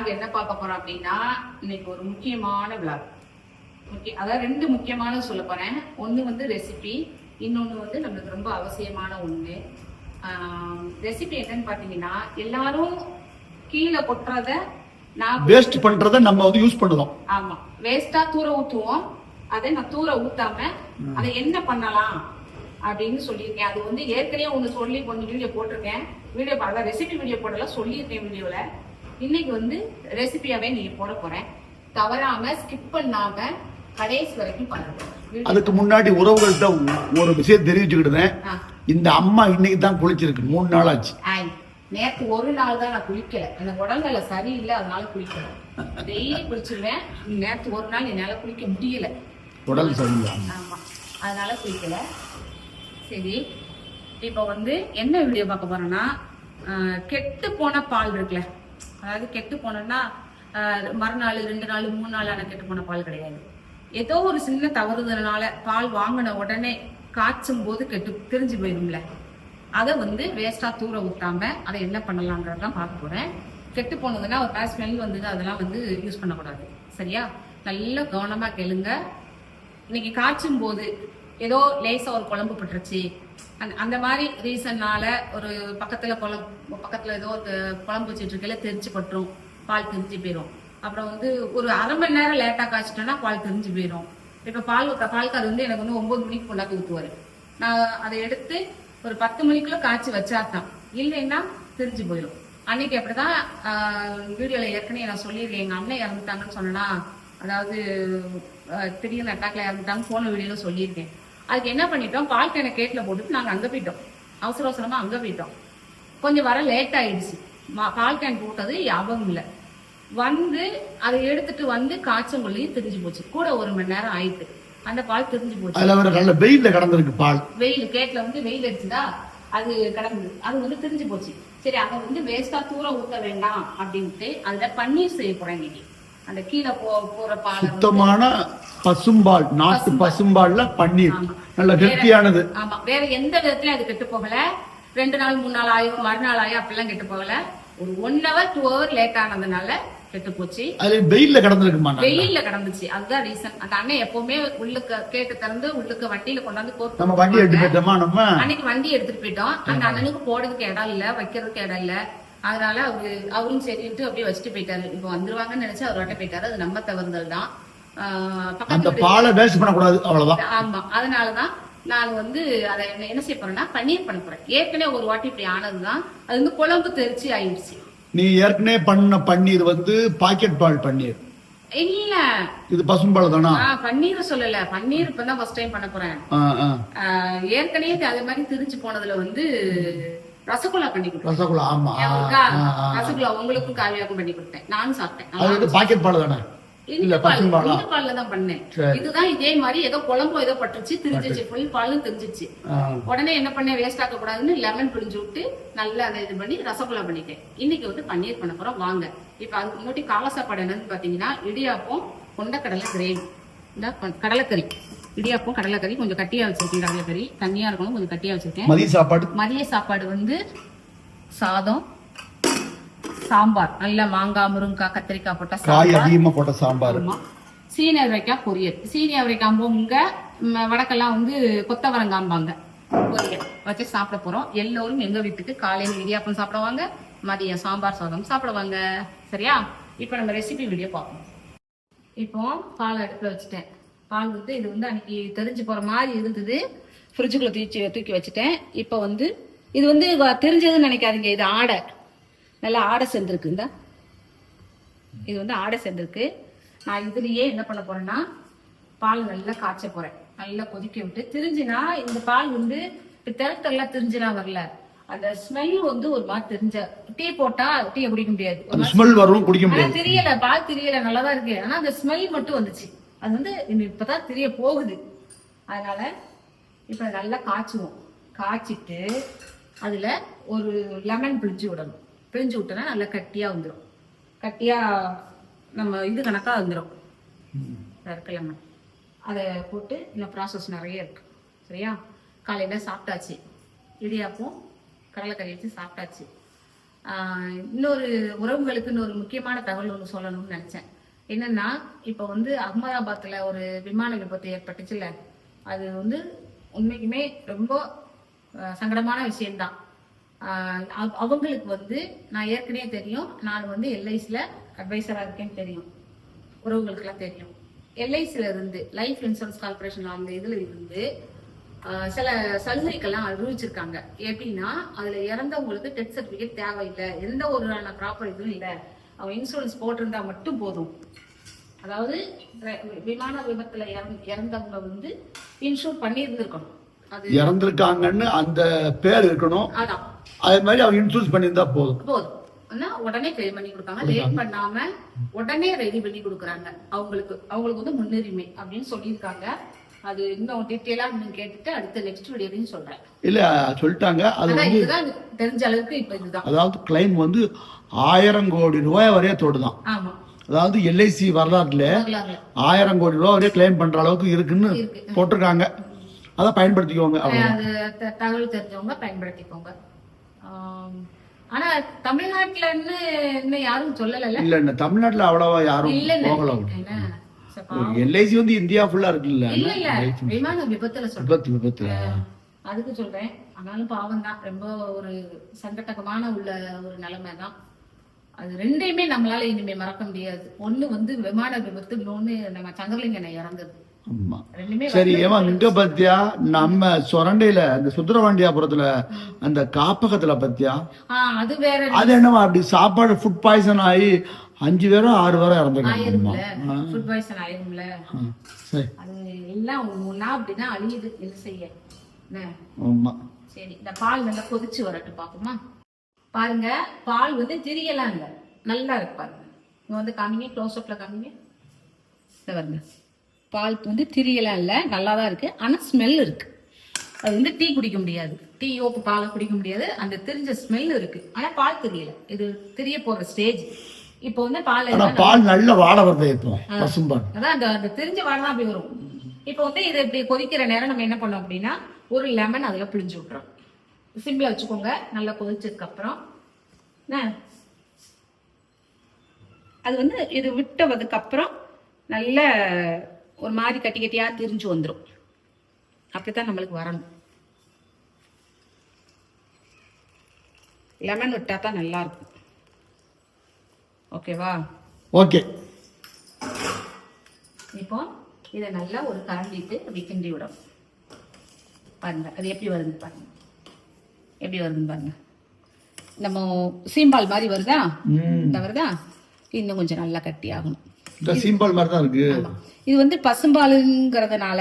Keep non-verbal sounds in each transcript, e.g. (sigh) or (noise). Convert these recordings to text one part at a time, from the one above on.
vlog என்ன பார்க்க போறோம் அப்படின்னா இன்னைக்கு ஒரு முக்கியமான vlog. ஓகே அதாவது ரெண்டு முக்கியமான சொல்ல போறேன். ஒன்று வந்து ரெசிபி இன்னொன்று வந்து நம்மளுக்கு ரொம்ப அவசியமான ஒன்று ரெசிபி என்னன்னு பார்த்தீங்கன்னா எல்லாரும் கீழே கொட்டுறத நான் வேஸ்ட் பண்றத நம்ம வந்து யூஸ் பண்ணுறோம். ஆமா வேஸ்டா தூர ஊத்துவோம். அதை நான் தூர ஊத்தாம அதை என்ன பண்ணலாம் அப்படின்னு சொல்லியிருக்கேன். அது வந்து ஏற்கனவே ஒன்று சொல்லி கொஞ்சம் வீடியோ போட்டிருக்கேன். வீடியோ அதான் ரெசிபி வீடியோ போடல சொல்லியிருக்கேன் வீடியோல. இன்னைக்கு வந்து ரெசிபியாவே நீங்க போட போறேன். தவறாம ஸ்கிப் பண்ணாம கடைசி வரைக்கும் பாருங்க அதுக்கு முன்னாடி உறவுகள்கிட்ட ஒரு விஷயம் தெரிவிச்சுக்கிட்டேன். இந்த அம்மா இன்னைக்கு தான் குளிச்சிருக்கு. மூணு நாள் ஆச்சு நேத்து ஒரு நாள் தான் நான் குளிக்கல. எனக்கு உடல்நிலை சரியில்லை அதனால குளிக்கல. டெய்லி குளிச்சிருவேன். நேத்து ஒரு நாள் என்னால குளிக்க முடியல. உடல் சரியில்லை. ஆமா. அதனால குளிக்கல. சரி இப்போ வந்து என்ன வீடியோ பார்க்க போறோம்னா கெட்டு போன பால் இருக்குல்ல. அதாவது கெட்டு போனோம்னா மறுநாள் ரெண்டு நாள் மூணு நாளான கெட்டு போன பால் கிடையாது. ஏதோ ஒரு சின்ன தவறுதலனால பால் வாங்கின உடனே காய்ச்சும் போது கெட்டு தெரிஞ்சு போயிடும்ல அதை வந்து வேஸ்ட்டாக தூர ஊற்றாம அதை என்ன பண்ணலான்றதான் பார்க்க போகிறேன் கெட்டு போனதுன்னா ஒரு பேர் ஸ்மெல் வந்தது அதெல்லாம் வந்து யூஸ் பண்ணக்கூடாது. சரியா? நல்ல கவனமாக கேளுங்க. இன்னைக்கு காய்ச்சும் போது ஏதோ லேசாக ஒரு குழம்பு பட்டுருச்சு. அந்த அந்த மாதிரி ரீசன்னால ஒரு பக்கத்துல குழம்பு பக்கத்துல ஏதோ குழம்பு வச்சுட்டு இருக்கல தெரிச்சு பட்டுரும் பால் தெரிஞ்சு போயிடும் அப்புறம் வந்து ஒரு அரை மணி நேரம் லேட்டா காய்ச்சிட்டோம்னா பால் தெரிஞ்சு போயிடும் இப்ப பால் பால்கார் வந்து எனக்கு வந்து ஒன்பது மணிக்கு கொண்டாந்து ஊத்துவாரு. நான் அதை எடுத்து ஒரு பத்து மணிக்குள்ள காய்ச்சி வச்சாதான். இல்லைன்னா தெரிஞ்சு போயிடும் அன்னைக்கு அப்படிதான் வீடியோல ஏற்கனவே நான் சொல்லியிருக்கேன். எங்க அண்ணன் இறந்துட்டாங்கன்னு சொன்னா அதாவது திடீர்னு அட்டாக்ல இறந்துட்டாங்க போன வீடியோல சொல்லியிருக்கேன். அதுக்கு என்ன பண்ணிட்டோம்? பால் கேனை கேட்ல போட்டுட்டு நாங்க அங்க போயிட்டோம். அவசர அவசரமா அங்க போயிட்டோம். கொஞ்சம் வர லேட் ஆயிடுச்சு. பால் கேன் போட்டது ஞாபகம் இல்லை. வந்து அதை எடுத்துட்டு வந்து காய்ச்சங்கொல்லையும் தெரிஞ்சு போச்சு. கூட ஒரு மணி நேரம் ஆயிட்டு அந்த பால் தெரிஞ்சு போச்சு. அதுல வேற நல்ல வெயில்ல கடந்திருக்கு பால். வெயில் கேட்ல வந்து வெயில் அடிச்சுதா? அது கிடந்தது அது வந்து தெரிஞ்சு போச்சு. சரி அதை வந்து வேஸ்டா தூர ஊத்த வேண்டாம் அப்படின்ட்டு அதுல பன்னீர் செய்ய போறேன் இன்னைக்கு அந்த கீழே போ போற பாலை சுத்தமான பசும்பால் நாட்டு பசும்பால்ல பன்னீர். நல்ல ஹெல்த்தியானது ஆமா. வேற எந்த விதத்துலயும் அது கெட்டு போகல. ரெண்டு நாள் மூணு நாள் ஆயும் மறுநாள் ஆயும் அப்படிலாம் கெட்டு போகல. ஒரு one hour two hour late ஆனதுனால கெட்டு போச்சு. அது வெயில்ல கடந்திருக்குமா வெயில்ல கிடந்துச்சு. அதுதான் ரீசன் அந்த அண்ணன் எப்பவுமே உள்ளுக்க கேட்டு திறந்து உள்ளுக்க வண்டியில கொண்டாந்து கோர்த்து நம்ம வண்டி எடுத்து போயிட்டோமா நம்ம? அன்னைக்கு வண்டி எடுத்துட்டு போயிட்டோம். அந்த அண்ணனுக்கு போடுறதுக்கு இடம் இல்ல வைக்கிறதுக்கு இடம் இல்ல. அதனால அவரு அவரும் சரின்ட்டு அப்படியே வச்சுட்டு போயிட்டாரு. இப்போ வந்துருவாங்கன்னு நினைச்சு அவர் வாட்ட போயிட்டாரு. அது நம்ம தவறுதல் தான் அந்த பாலை வேஸ்ட் பண்ணக்கூடாது அவ்வளவுதான். ஆமா. அதனாலதான் நான் வந்து அதை என்ன செய்ய போறேன்னா பன்னீர் பண்ண போறேன். ஏற்கனவே ஒரு வாட்டி இப்படி ஆனதுதான். அது வந்து குழம்பு தெரிச்சு ஆயிடுச்சு. நீ ஏற்கனவே பண்ண பன்னீர் வந்து பாக்கெட் பால் பன்னீர். இல்ல. இது பசும்பால் தானா? பன்னீர் சொல்லல. பன்னீர் இப்பதான் ஃபர்ஸ்ட் டைம் பண்ண போறேன். ஏற்கனவே அதே மாதிரி திரிச்சு போனதுல வந்து ரசகுல்லா பண்ணி கொடுத்தேன். ரசகுல்லா ஆமா. ரசகுல்லா உங்களுக்கும் காவியாக்கும் பண்ணி கொடுத்தேன். நானும் சாப்பிட்டேன். அது வந்து பாக்கெட் பால் தானே? இல்ல பசும்பாலா? பால்ல தான் பண்ணேன். இதுதான் இதே மாதிரி ஏதோ குழம்பு ஏதோ பட்டுச்சு திரிஞ்சிச்சு. ஃபுல் பாலும் தெரிஞ்சிச்சு. உடனே என்ன பண்ணேன் வேஸ்ட் ஆக்க கூடாதுன்னு லெமன் பிழிஞ்சு விட்டு நல்லா அதை இது பண்ணி ரசகுல்லா பண்ணிட்டேன். இன்னைக்கு வந்து பன்னீர் பண்ண போறோம். வாங்க. இப்ப அதுக்கு முன்னாடி காலை சாப்பாடு என்னன்னு பாத்தீங்கன்னா இடியாப்பம் கொண்டக்கடலை கிரேவி. இந்த கடலைக்கறி. இடியாப்பம் கடலைக்கறி கொஞ்சம் கட்டியா வச்சிருக்கேன் கடலைக்கறி. தண்ணியா இருக்கணும் கொஞ்சம் கட்டியா வச்சிருக்கேன். மதிய சாப்பாடு? மதிய சாப்பாடு வந்து சாதம் சாம்பார். நல்ல மாங்காய் முருங்கைக்காய் கத்திரிக்காய் போட்ட காய் சாம்பார். அதிகமா போட்ட சாம்பார். சீனி அவரைக்காய் பொரியல். சீனி அவரைக்காம்புங்க வடக்கெல்லாம் வந்து கொத்தவரங்காம்பாங்க. பொரியல் வச்சு சாப்பிட போறோம். எல்லோரும் எங்க வீட்டுக்கு காலையில இடியாப்பம் சாப்பிடுவாங்க மதியம் சாம்பார் சாதம் சாப்பிடுவாங்க. சரியா? இப்போ நம்ம ரெசிபி வீடியோ பார்ப்போம். இப்போ பால் அடுப்பில் வச்சுட்டேன். பால் வந்து இது வந்து அன்னைக்கு தெரிஞ்சு போற மாதிரி இருந்தது. ஃப்ரிட்ஜுக்குள்ள தூக்கி தூக்கி வச்சுட்டேன். இப்போ வந்து இது வந்து தெரிஞ்சதுன்னு நினைக்காதீங்க. இது ஆடை. நல்லா ஆடை சேர்ந்துருக்கு. இந்த. இது வந்து ஆடை சேர்ந்துருக்கு. நான் இதுலயே என்ன பண்ண போறேன்னா பால் நல்லா காய்ச்ச போறேன். நல்லா கொதிக்க விட்டு திரிஞ்சுனா இந்த பால் வந்து இப்ப திரட்டெல்லாம் திரிஞ்சுனா வரல. அந்த ஸ்மெல் வந்து ஒரு மாதிரி தெரிஞ்ச டீ போட்டா டீயை குடிக்க முடியாது. ஸ்மெல் வரும் குடிக்க முடியாது. தெரியல. பால் தெரியல. நல்லாதான் இருக்கு. ஆனா அந்த ஸ்மெல் மட்டும் வந்துச்சு. அது வந்து இன்னும் இப்பதான் தெரிய போகுது. அதனால இப்ப நல்லா காய்ச்சுவோம். காய்ச்சிட்டு அதுல ஒரு லெமன் பிழிஞ்சு விடணும். பிழிஞ்சு விட்டோன்னா நல்லா கட்டியா வந்துடும் கட்டியா நம்ம இது கணக்கா வந்துடும் இருக்கு லெமன் அதை போட்டு இன்னும் ப்ராசஸ் நிறைய இருக்கு. சரியா? காலையில சாப்பிட்டாச்சு. இடியாப்பம் கடலைக்கறி வச்சு சாப்பிட்டாச்சு. இன்னொரு உறவுகளுக்கு இன்னொரு முக்கியமான தகவல் ஒன்று சொல்லணும்னு நினைச்சேன். என்னன்னா இப்போ வந்து அகமதாபாத்தில் ஒரு விமான விபத்து ஏற்பட்டுச்சுல்ல? அது வந்து உண்மைக்குமே ரொம்ப சங்கடமான விஷயம்தான். அவங்களுக்கு வந்து நான் ஏற்கனவே தெரியும். நான் வந்து எல்ஐசியில் அட்வைசராக இருக்கேன்னு தெரியும். உறவுகளுக்கெல்லாம் தெரியும். எல்ஐசியில் இருந்து லைஃப் இன்சூரன்ஸ் கார்பரேஷன் அந்த இதில் இருந்து சில சலுகைகள்லாம் அறிவிச்சிருக்காங்க. எப்படின்னா அதில் இறந்தவங்களுக்கு டெத் சர்டிஃபிகேட் தேவையில்லை. எந்த ஒரு ப்ராப்பர் இதுவும் இல்லை. அவங்க இன்சூரன்ஸ் போட்டிருந்தா மட்டும் போதும். அதாவது விமான விபத்துல இறந்- இறந்தவங்க வந்து இன்சூர் பண்ணி இருந்திருக்கணும் அது இறந்துருக்காங்கன்னு அந்த பேர் இருக்கணும். அதே மாதிரி அவங்க இன்சூரன்ஸ் பண்ணியிருந்தா போதும். போதும். உடனே கிளைம் பண்ணி கொடுக்காங்க. லேட் பண்ணாம உடனே ரெடி பண்ணி கொடுக்குறாங்க. அவங்களுக்கு அவங்களுக்கு வந்து முன்னுரிமை அப்படின்னு சொல்லியிருக்காங்க. அது இன்னும் டீட்டெயிலா நீங்க கேட்டுட்டு அடுத்த நெக்ஸ்ட் வீடியோலையும் சொல்றேன். இல்ல சொல்லிட்டாங்க. அது இதுதான் தெரிஞ்ச அளவுக்கு இப்ப இதுதான். அதாவது கிளைம் வந்து ஆயிரம் கோடி ரூபாய் வரைய தொடுதான். அதாவது எல்ஐசி வரலாற்றுல ஆயிரம் கோடி ரூபாய் வரைய கிளைம் பண்ற அளவுக்கு இருக்குன்னு இருக்கு. போட்டிருக்காங்க. அதை பயன்படுத்திக்கோங்க தகவல் தெரிஞ்சவங்க பயன்படுத்திக்கோங்க. ஆனா தமிழ்நாட்டுலன்னு இன்னும் யாரும் சொல்லல இல்ல இந்த தமிழ்நாட்டுல அவ்வளவா யாரும் இல்ல போகல. எல்ஐசி வந்து இந்தியா ஃபுல்லா இருக்குல்ல? இல்ல இல்ல. விமான விபத்துல சொல்றேன். விபத்து விபத்துல அதுக்கு சொல்றேன். ஆனாலும் பாவம் தான் ரொம்ப ஒரு சங்கடகமான உள்ள ஒரு நிலைமை தான் அது ரெண்டையுமே நம்மளால இனிமே மறக்க முடியாது. ஒண்ணு வந்து விமான விபத்து இன்னொன்னு நம்ம சந்திரலிங்கனை இறந்தது. சரி ஏமா இங்க பத்தியா? நம்ம சொரண்டையில அந்த சுந்தரவாண்டியாபுரத்துல அந்த காப்பகத்துல பத்தியா? அது வேற அது என்னவா அப்படி சாப்பாடு ஃபுட் பாய்சன் ஆகி அஞ்சு பேரும் ஆறு பேரும் இறந்துருக்காங்க. ஆயிரும்ல. ஃபுட் பாய்சன் ஆயிரும்ல. அது எல்லாம் ஒண்ணா அப்படின்னா அழியுது என்ன செய்ய? என்ன? ஆமா. சரி இந்த பால் நல்லா கொதிச்சு வரட்டும் பாப்போமா பாருங்க பால் வந்து திரியலாம் இல்ல நல்லா இருக்கு பாருங்க. இங்க வந்து காமிங்க க்ளோஸ் அப்ல காமிங்க. பாருங்க. பால் வந்து திரியலாம் இல்ல நல்லா தான் இருக்கு. ஆனா ஸ்மெல் இருக்கு. அது வந்து டீ குடிக்க முடியாது. டீ ஓப்பு பாலை குடிக்க முடியாது. அந்த திரிஞ்ச ஸ்மெல் இருக்கு. ஆனா பால் தெரியல. இது திரிய போற ஸ்டேஜ் இப்போ வந்து பால் பால் நல்ல வாடை வருது இப்போ பசும்பால் அதான் அந்த அந்த தெரிஞ்ச வாடை தான் அப்படி வரும். இப்போ வந்து இது இப்படி கொதிக்கிற நேரம் நம்ம என்ன பண்ணோம் அப்படின்னா ஒரு லெமன் அதுல பிழிஞ்சு விட்டுறோம். சிம்பிளா வச்சுக்கோங்க. நல்லா கொதிச்சதுக்கு அப்புறம். என்ன? அது வந்து இது விட்டதுக்கு அப்புறம் நல்ல ஒரு மாதிரி கட்டி கட்டியா திரிஞ்சு வந்துடும் அப்படித்தான் நம்மளுக்கு வரணும். லெமன் விட்டா தான் நல்லா இருக்கும் ஓகேவா ஓகே இப்போ இதை நல்லா ஒரு கரண்டிட்டு அப்படி கிண்டி விடணும். பாருங்க அது எப்படி வருது பாருங்க. எப்படி வருதுன்னு பாருங்க. நம்ம சீம்பால் மாதிரி வருதா? இந்த வருதா? இன்னும் கொஞ்சம் நல்லா கட்டி ஆகணும். சீம்பால் மாதிரி தான் இருக்கு. இது வந்து பசும்பாலுங்கிறதுனால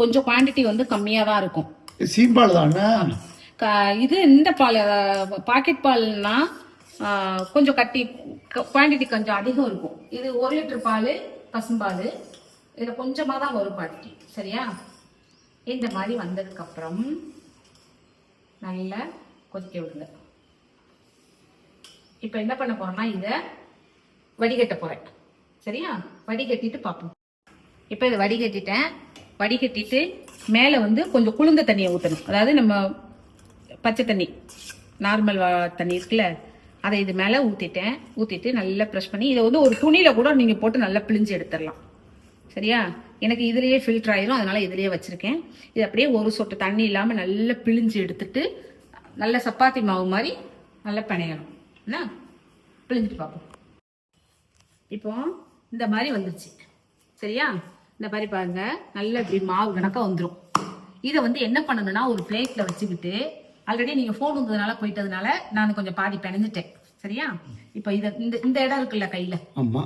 கொஞ்சம் குவாண்டிட்டி வந்து கம்மியாக தான் இருக்கும். சீம்பால் தானே? இது இந்த பால் பாக்கெட் பால்னா கொஞ்சம் கட்டி குவாண்டிட்டி கொஞ்சம் அதிகம் இருக்கும். இது ஒரு லிட்டர் பால் பசும்பால். இதில் கொஞ்சமாக தான் வரும் குவாண்டிட்டி சரியா? இந்த மாதிரி வந்ததுக்கப்புறம் நல்லா கொதிக்க விடுங்க. இப்போ என்ன பண்ண போறோம்னா இதை வடிகட்ட போறேன். சரியா? வடிகட்டிட்டு பார்ப்போம் இப்போ இதை வடிகட்டிட்டேன். வடிகட்டிட்டு மேலே வந்து கொஞ்சம் குளிர்ந்த தண்ணியை ஊற்றணும் அதாவது நம்ம பச்சை தண்ணி நார்மல் தண்ணி இருக்குல்ல அதை இது மேலே ஊற்றிட்டேன் ஊற்றிட்டு நல்லா ப்ரெஷ் பண்ணி இதை வந்து ஒரு துணியில் கூட நீங்கள் போட்டு நல்லா பிழிஞ்சு எடுத்துடலாம். சரியா? எனக்கு இதுலேயே ஃபில்டர் ஆயிரும் அதனால இதுலேயே வச்சுருக்கேன். இது அப்படியே ஒரு சொட்டு தண்ணி இல்லாமல் நல்லா பிழிஞ்சு எடுத்துட்டு நல்ல சப்பாத்தி மாவு மாதிரி நல்லா பிணையணும். என்ன? பிழிஞ்சிட்டு பார்ப்போம். இப்போ இந்த மாதிரி வந்துருச்சு. சரியா? இந்த மாதிரி பாருங்க. நல்ல இப்படி மாவு கணக்காக வந்துடும் இதை வந்து என்ன பண்ணணும்னா ஒரு பிளேட்ல வச்சுக்கிட்டு ஆல்ரெடி நீங்க ஃபோன் வந்ததுனால போயிட்டதுனால நான் கொஞ்சம் பாதி பிணைஞ்சிட்டேன். சரியா? இப்போ இத இந்த இந்த இடம் இருக்குல்ல கையில?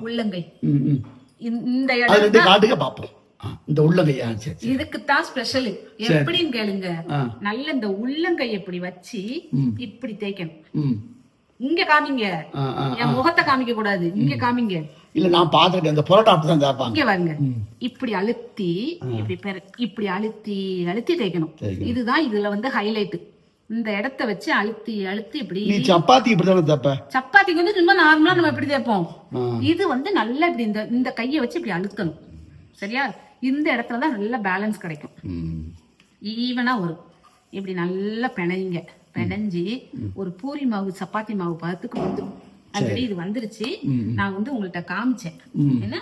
உள்ளங்கை. இந்த- இடம் காட்டுக்க பார்ப்போம். இந்த உள்ளங்கையா சரி சரி. இதுக்கு தான் ஸ்பெஷல் எப்படின்னு கேளுங்க. நல்ல இந்த உள்ளங்கை இப்படி வச்சு. இப்படி தேய்க்கணும். இங்க காமிங்க. என் முகத்தை காமிக்க கூடாது. இங்க காமிங்க. இல்ல நான் பார்த்துருக்கேன். இந்த புரோட்டா தான் கேட்பாங்க இங்க பாருங்க இப்படி அழுத்தி இப்படி இப்படி அழுத்தி அழுத்தி தேய்க்கணும். இதுதான் இதுல வந்து ஹைலைட் இந்த இடத்த வச்சு அழுத்தி அழுத்தி இப்படி நீ சப்பாத்தி இப்படி தானே தப்ப சப்பாத்திக்கு வந்து சும்மா நார்மலா நம்ம எப்படி தேய்ப்போம். இது வந்து நல்லா இப்படி இந்த இந்த கையை வச்சு இப்படி அழுத்தணும். சரியா? இந்த இடத்துல தான் நல்ல பேலன்ஸ் கிடைக்கும். ம் ஈவனா வரும். இப்படி நல்லா பிணையுங்க பிணைஞ்சு ஒரு பூரி மாவு சப்பாத்தி மாவு பதத்துக்கு வந்துடும் ஆல்ரெடி இது வந்துருச்சு. நான் வந்து உங்கள்ட்ட காமிச்சேன். என்ன?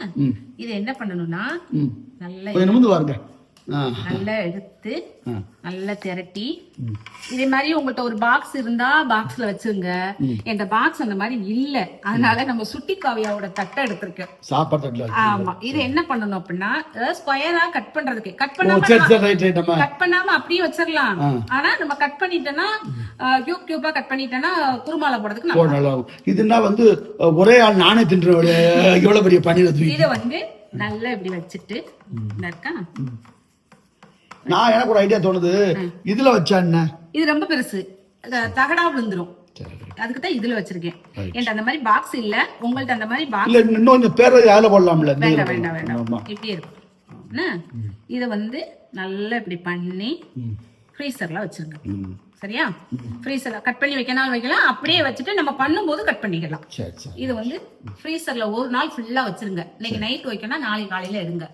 இதை என்ன பண்ணணும்னா நல்லா நல்லா எடுத்து. நல்லா திரட்டி. இதே மாதிரி உங்கள்ட்ட ஒரு பாக்ஸ் இருந்தா பாக்ஸ்ல வச்சுங்க என்ற பாக்ஸ் அந்த மாதிரி இல்ல. அதனால நம்ம சுட்டி காவியாவோட தட்டை எடுத்திருக்கேன். சாப்பாடு ஆமா. இது என்ன பண்ணணும் அப்படின்னா ஸ்கொயரா கட் பண்றதுக்கு. கட் பண்ணாம கட் பண்ணாம அப்படியே வச்சிடலாம் ஆனா நம்ம கட் பண்ணிட்டோம்னா கியூப் கியூபா கட் பண்ணிட்டோம்னா குருமால போடுறதுக்கு. இதுன்னா வந்து ஒரே ஆள் நானே தின்ற எவ்வளவு பெரிய தூக்கி இதை வந்து நல்லா இப்படி வச்சுட்டு இருக்கா? நான் எனக்கு ஒரு ஐடியா தோணுது. இதுல வச்சா என்ன? இது ரொம்ப பெருசு. தகடா விழுந்துரும். அதுக்கு தான் இதுல வச்சிருக்கேன். என்கிட்ட அந்த மாதிரி பாக்ஸ் இல்ல. உங்கள்ட்ட அந்த மாதிரி பாக்ஸ் இல்ல இன்னும் பேர் யாரும் இந்த வேண்டாம் வேண்டாம் வேண்டாம். இப்படி இருக்கும். இதை வந்து நல்லா இப்படி பண்ணி ஃப்ரீசர்ல வச்சிருங்க. சரியா? ஃப்ரீசர்ல கட் பண்ணி வைக்கணும் வைக்கலாம். அப்படியே வச்சுட்டு நம்ம பண்ணும்போது கட் பண்ணிக்கலாம். இது வந்து ஃப்ரீசர்ல ஒரு நாள் ஃபுல்லா வச்சிருங்க. இன்னைக்கு நைட் வைக்கணும் நாளைக்கு காலையில எடுங்க.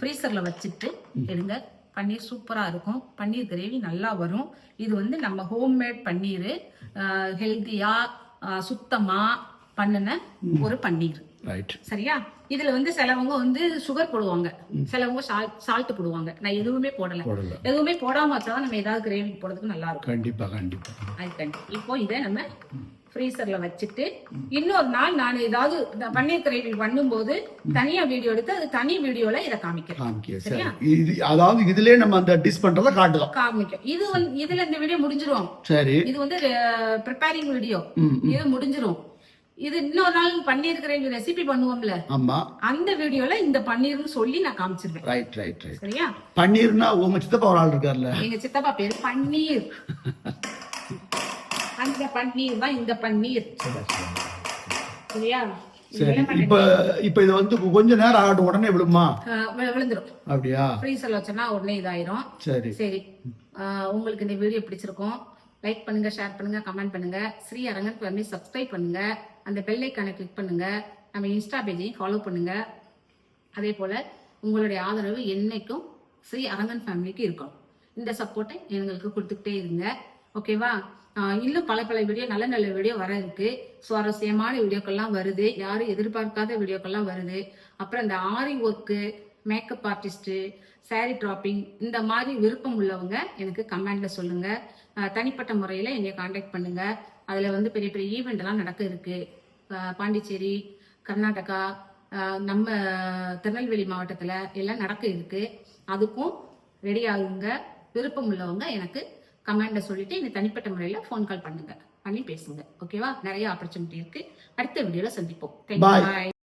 ஃப்ரீசர்ல வச்சுட்டு எடுங்க. பன்னீர் சூப்பரா இருக்கும். பன்னீர் கிரேவி நல்லா வரும். இது வந்து நம்ம ஹோம்மேட் பன்னீர் ஹெல்த்தியா சுத்தமா பண்ணின ஒரு பன்னீர். சரியா? இதுல வந்து சிலவங்க வந்து சுகர் போடுவாங்க. சிலவங்க சால்ட் போடுவாங்க. நான் எதுவுமே போடல. எதுவுமே போடாம வச்சாதான் நம்ம ஏதாவது கிரேவி போடுறதுக்கு நல்லா இருக்கும். கண்டிப்பா கண்டிப்பா. இப்போ இதை நம்ம ஃப்ரீசர்ல வச்சுட்டு இன்னொரு நாள் நான் ஏதாவது பன்னீர் கிரேவி பண்ணும்போது தனியா வீடியோ எடுத்து அது தனி வீடியோல இதை காமிக்கிறேன். காமிக்க சரி. இது அதாவது இதுலயே நம்ம அந்த டிஷ் பண்றத காட்டுதோம் காமிக்கும் இது வந்து இதுல இந்த வீடியோ முடிஞ்சிரும். சரி. இது வந்து ப்ரிப்பேரிங் வீடியோ இது முடிஞ்சிரும். இது இன்னொரு நாள் பன்னீர் கிரேவி ரெசிபி பண்ணுவோம்ல. ஆமா. அந்த வீடியோல இந்த பன்னீர்னு சொல்லி நான் காமிச்சிருவேன். ரைட் ரைட் ரைட் சரியா? பன்னீர்னா உங்க சித்தப்பா ஒரு ஆள் இருக்கார்ல. எங்க சித்தப்பா பேரு பன்னீர். (laughs) அந்த பன்னீர் தான் இந்த பன்னீர். சரியா? சரி விழ இப்ப இப்ப இது வந்து கொஞ்ச நேரம் ஆகட்டும் உடனே விழுந்துரும். அப்படியா? ஃப்ரீசர்ல வச்சோன்னா உடனே இதாயிரும். சரி. உங்களுக்கு இந்த வீடியோ பிடிச்சிருக்கும். லைக் பண்ணுங்க ஷேர் பண்ணுங்க கமெண்ட் பண்ணுங்க. ஸ்ரீ அரங்கன் ஃபேமிலி சப்ஸ்கிரைப் பண்ணுங்க. அந்த பெல் ஐக்கானை கிளிக் பண்ணுங்க. நம்ம இன்ஸ்டா பேஜையும் ஃபாலோ பண்ணுங்க. அதே போல உங்களுடைய ஆதரவு என்னைக்கும் ஸ்ரீ அரங்கன் ஃபேமிலிக்கு இருக்கும் இந்த சப்போர்ட்டை எங்களுக்கு கொடுத்துக்கிட்டே இருங்க. ஓகேவா இன்னும் பல பல வீடியோ நல்ல நல்ல வீடியோ வர இருக்கு. சுவாரஸ்யமான வீடியோக்கள்லாம் வருது. யாரும் எதிர்பார்க்காத வீடியோக்கள்லாம் வருது. அப்புறம் இந்த aari work makeup artist sari draping இந்த மாதிரி விருப்பம் உள்ளவங்க எனக்கு கமெண்ட்ல சொல்லுங்க. தனிப்பட்ட முறையில் என்னை காண்டாக்ட் பண்ணுங்க. அதில் வந்து பெரிய பெரிய ஈவெண்ட் எல்லாம் நடக்க இருக்கு. பாண்டிச்சேரி கர்நாடகா நம்ம திருநெல்வேலி மாவட்டத்தில் எல்லாம் நடக்க இருக்கு. அதுக்கும் ரெடி ஆகுங்க. விருப்பம் உள்ளவங்க எனக்கு கமெண்ட்ல சொல்லிட்டு எனக்கு தனிப்பட்ட முறையில் ஃபோன் கால் பண்ணுங்க. பண்ணி பேசுங்க. ஓகேவா நிறைய ஆப்பர்ச்சுனிட்டி இருக்கு. அடுத்த வீடியோல சந்திப்போம். Bye. பாய்